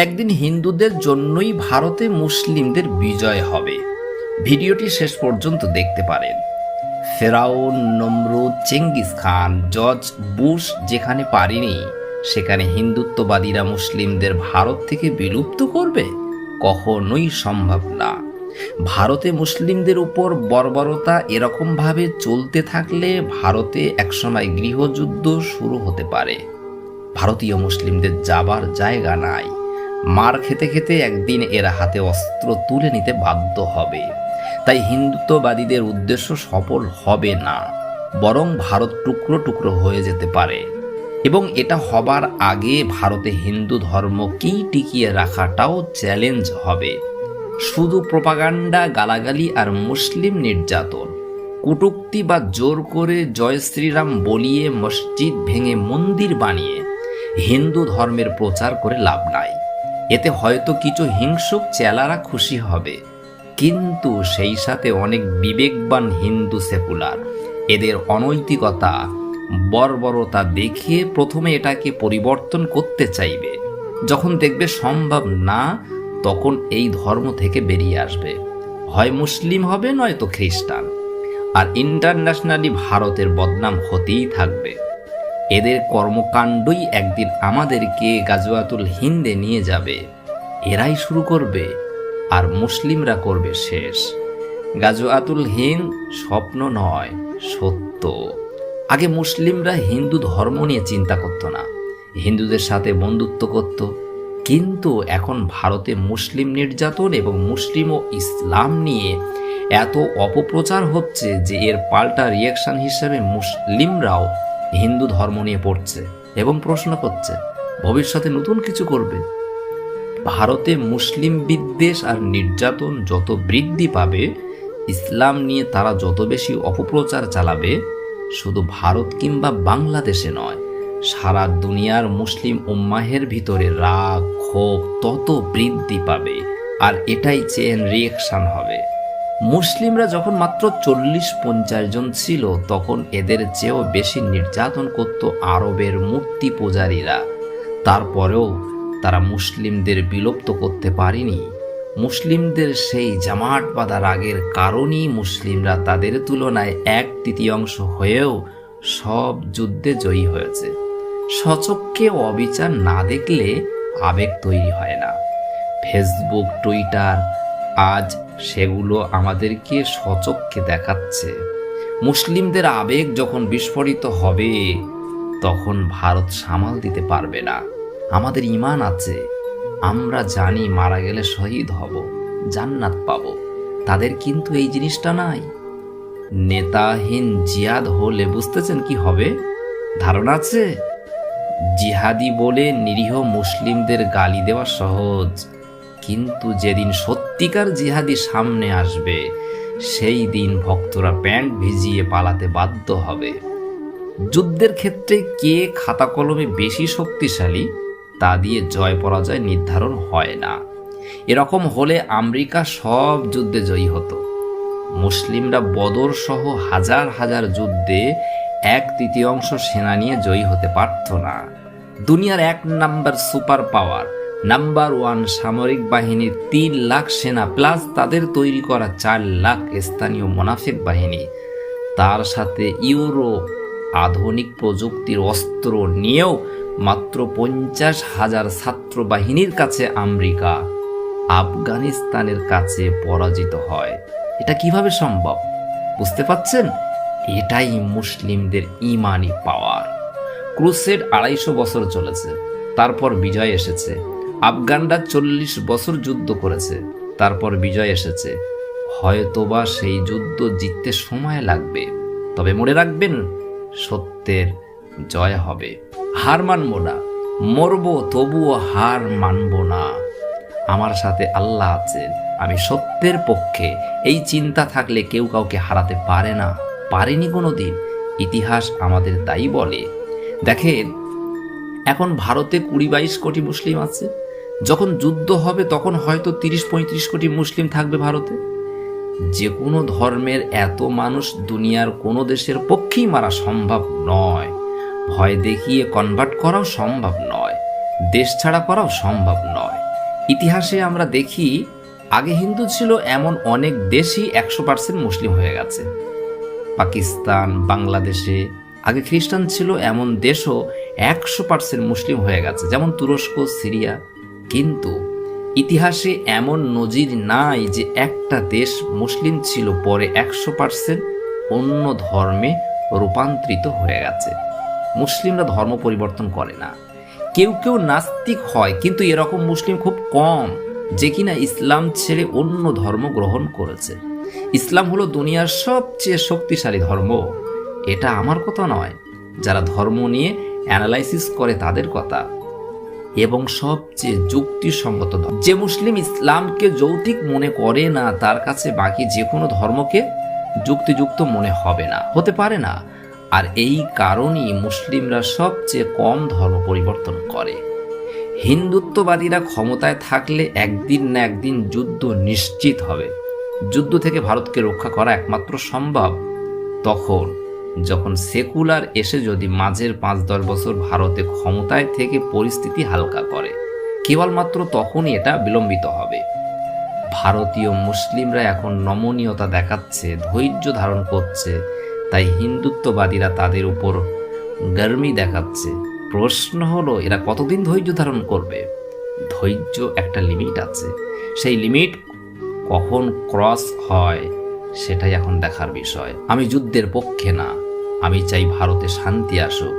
একদিন হিন্দুদের জন্যই ভারতে মুসলিমদের বিজয় হবে। ভিডিওটি শেষ পর্যন্ত দেখতে পারেন। ফেরাউন, নমরুদ, চেঙ্গিস খান, জর্জ বুশ যেখানে পারিনি, সেখানে হিন্দুত্ববাদীরা মুসলিমদের ভারত থেকে বিলুপ্ত করবে? কখনোই সম্ভব না। ভারতে মুসলিমদের উপর বর্বরতা এরকমভাবে চলতে থাকলে ভারতে একসময় গৃহযুদ্ধ শুরু হতে পারে। ভারতীয় মুসলিমদের যাবার জায়গা নাই। মার খেতে খেতে একদিন এরা হাতে অস্ত্র তুলে নিতে বাধ্য হবে। তাই হিন্দুত্ববাদীদের উদ্দেশ্য সফল হবে না, বরং ভারত টুকরো টুকরো হয়ে যেতে পারে। এবং এটা হবার আগে ভারতে হিন্দু ধর্মকেই টিকিয়ে রাখাটাও চ্যালেঞ্জ হবে। শুধু প্রপাগান্ডা, গালাগালি আর মুসলিম নির্যাতন, কটুক্তি বা জোর করে জয় শ্রীরাম বলিয়ে মসজিদ ভেঙে মন্দির বানিয়ে হিন্দু ধর্মের প্রচার করে লাভ নাই। এতে হয়তো কিছু হিংসুক চেলারা খুশি হবে। কিন্তু সেই সাথে অনেক বিবেকবান হিন্দু সেকুলার। এদের অনৈতিকতা, বর্বরতা দেখিয়ে প্রথমে এটাকে পরিবর্তন করতে চাইবে। যখন দেখবে সম্ভব না, তখন এই ধর্ম থেকে বেরিয়ে আসবে। হয় মুসলিম হবে, নয়তো খ্রিস্টান। আর ইন্টারন্যাশনালি ভারতের বদনাম হতেই থাকবে। এদের কর্মকাণ্ডই একদিন আমাদেরকে গাজওয়াতুল হিন্দে নিয়ে যাবে। এরাই শুরু করবে আর মুসলিমরা করবে শেষ। গাজওয়াতুল হিন্দ স্বপ্ন নয়, সত্য। আগে মুসলিমরা হিন্দু ধর্ম নিয়ে চিন্তা করতো না। হিন্দুদের সাথে বন্ধুত্ব করত। কিন্তু এখন ভারতে মুসলিম নির্যাতন এবং মুসলিম ও ইসলাম নিয়ে এত অপপ্রচার হচ্ছে যে এর পাল্টা রিয়াকশন হিসেবে মুসলিমরাও হিন্দু ধর্ম নিয়ে পড়ছে এবং প্রশ্ন করছে, ভবিষ্যতে নতুন কিছু করবে? ভারতে মুসলিম বিদ্বেষ আর নির্যাতন যত বৃদ্ধি পাবে, ইসলাম নিয়ে তারা যত বেশি অপপ্রচার চালাবে, শুধু ভারত কিংবা বাংলাদেশে নয়, সারা দুনিয়ার মুসলিম উম্মাহের ভিতরে রাগ, ক্ষোভ তত বৃদ্ধি পাবে, আর এটাই চেন রিয়েকশন হবে। মুসলিমরা যখন মাত্র চল্লিশ পঞ্চাশ জন ছিল, তখন এদের চেয়েও বেশি নির্যাতন করত আরবের মূর্তি পূজারীরা। তারপরেও তারা মুসলিমদের বিলুপ্ত করতে পারেনি। মুসলিমদের সেই জামাট বাঁধা রাগের কারণেই মুসলিমরা তাদের তুলনায় এক তৃতীয়াংশ হয়েও সব যুদ্ধে জয়ী হয়েছে। সচককে অবিচার না দেখলে আবেগ তৈরি হয় না। ফেসবুক, টুইটার আজ সেগুলো আমাদেরকে সচককে দেখাচ্ছে। মুসলিমদের আবেগ যখন বিস্ফোরিত হবে, তখন ভারত সামাল দিতে পারবে না। আমাদের ইমান আছে। আমরা জানি মারা গেলে শহীদ হব, জান্নাত পাব। তাদের কিন্তু এই জিনিসটা নাই। নেতাহীন জিয়াদ হলে বুঝতেছেন কি হবে? ধারণা আছে? জিহাদি বলে নিরীহ মুসলিমদের গালি দেওয়া সহজ। কিন্তু যেদিন সত্যিকার জিহাদি সামনে আসবে, সেই দিন ভক্তরা প্যান্ট ভিজিয়ে পালাতে বাধ্য হবে। যুদ্ধের ক্ষেত্রে কে খাতা কলমে বেশি শক্তিশালী, তা দিয়ে জয় পরাজয় নির্ধারণ হয় না। এরকম হলে আমেরিকা সব যুদ্ধে জয়ী হতো। মুসলিমরা বদর সহ হাজার হাজার যুদ্ধে এক তৃতীয়াংশ সেনা নিয়ে জয়ী হতে পারত না। দুনিয়ার এক number super power number one সামরিক বাহিনীর তিন লাখ সেনা প্লাস তাদের তৈরি করা চার লাখ স্থানীয় মোনাফিক বাহিনী। তার সাথে ইউরো আধুনিক প্রযুক্তির অস্ত্র নিয়েও মাত্র পঞ্চাশ হাজার ছাত্র বাহিনীর কাছে আমেরিকা আফগানিস্তানের কাছে পরাজিত হয়। এটা কীভাবে সম্ভব? বুঝতে পাচ্ছেন? এটাই মুসলিমদের ইমানি পাওয়ার ক্রুসেড আড়াইশো বছর চলেছে, তারপর বিজয় এসেছে। আফগানরা চল্লিশ বছর যুদ্ধ করেছে, তারপর বিজয় এসেছে। হয়তোবা সেই যুদ্ধ জিততে সময় লাগবে, তবে মনে রাখবেন, সত্যের জয় হবে। হার মানব না, মরব তবুও হার মানব না। আমার সাথে আল্লাহ আছেন, আমি সত্যের পক্ষে। এই চিন্তা থাকলে কেউ কাউকে হারাতে পারে না, পারেনি কোনো দিন ইতিহাস আমাদের তাই বলে। দেখেন, এখন ভারতে কুড়ি বাইশ কোটি মুসলিম আছে যখন যুদ্ধ হবে, তখন হয়তো তিরিশ পঁয়ত্রিশ কোটি মুসলিম থাকবে ভারতে। যে কোনো ধর্মের এত মানুষ দুনিয়ার কোনো দেশের পক্ষেই মারা সম্ভব নয়। ভয় দেখিয়ে কনভার্ট করাও সম্ভব নয়। দেশ ছাড়া করাও সম্ভব নয়। ইতিহাসে আমরা দেখি, আগে হিন্দু ছিল এমন অনেক দেশই একশো পার্সেন্ট মুসলিম হয়ে গেছে। পাকিস্তান, বাংলাদেশে আগে খ্রিস্টান ছিল এমন দেশও একশো পার্সেন্ট মুসলিম হয়ে গেছে। যেমন তুরস্ক, সিরিয়া কিন্তু ইতিহাসে এমন নজির নাই যে একটা দেশ মুসলিম ছিল পরে একশো পার্সেন্ট অন্য ধর্মে রূপান্তরিত হয়ে গেছে। মুসলিমরা ধর্ম পরিবর্তন করে না। কেউ কেউ নাস্তিক হয়, কিন্তু এরকম মুসলিম খুব কম, যে কিনা ইসলাম ছেড়ে অন্য ধর্ম গ্রহণ করেছে। ইসলাম হলো দুনিয়ার সবচেয়ে শক্তিশালী ধর্ম। এটা আমার কথা নয়। যারা ধর্ম নিয়ে অ্যানালাইসিস করে তাদের কথা। এবং সবচেয়ে যুক্তিসঙ্গত ধর্ম। যে মুসলিম ইসলামকে যৌতিক মনে করে না, তার কাছে বাকি যে কোনো ধর্মকে যুক্তিযুক্ত মনে হবে না, হতে পারে না। আর এই কারণেই মুসলিমরা সবচেয়ে কম ধর্ম পরিবর্তন করে। হিন্দুত্ববাদীরা ক্ষমতায় থাকলে একদিন না একদিন যুদ্ধ নিশ্চিত হবে। যুদ্ধ থেকে ভারতকে রক্ষা করা একমাত্র সম্ভব তখন। যখন সেকুলার এসে যদি মাঝের পাঁচ দশ বছর ভারতে ক্ষমতায় থেকে পরিস্থিতি হালকা করে, কেবলমাত্র তখনই এটা বিলম্বিত হবে। ভারতীয় মুসলিমরা এখন নমনীয়তা দেখাচ্ছে, ধৈর্য ধারণ করছে, তাই হিন্দুত্ববাদীরা তাদের উপর গর্মি দেখাচ্ছে। প্রশ্ন হলো, এরা কতদিন ধৈর্য ধারণ করবে? ধৈর্য একটা লিমিট আছে। সেই লিমিট কখন ক্রস হয়, সেটাই এখন দেখার বিষয়। আমি যুদ্ধের পক্ষে না। আমি চাই ভারতে শান্তি আসুক।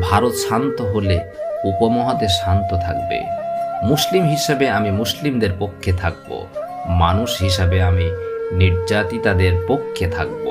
ভারত শান্ত হলে উপমহাদেশ শান্ত থাকবে। মুসলিম হিসাবে আমি মুসলিমদের পক্ষে থাকব। মানুষ হিসাবে আমি নির্যাতিতাদের পক্ষে থাকব।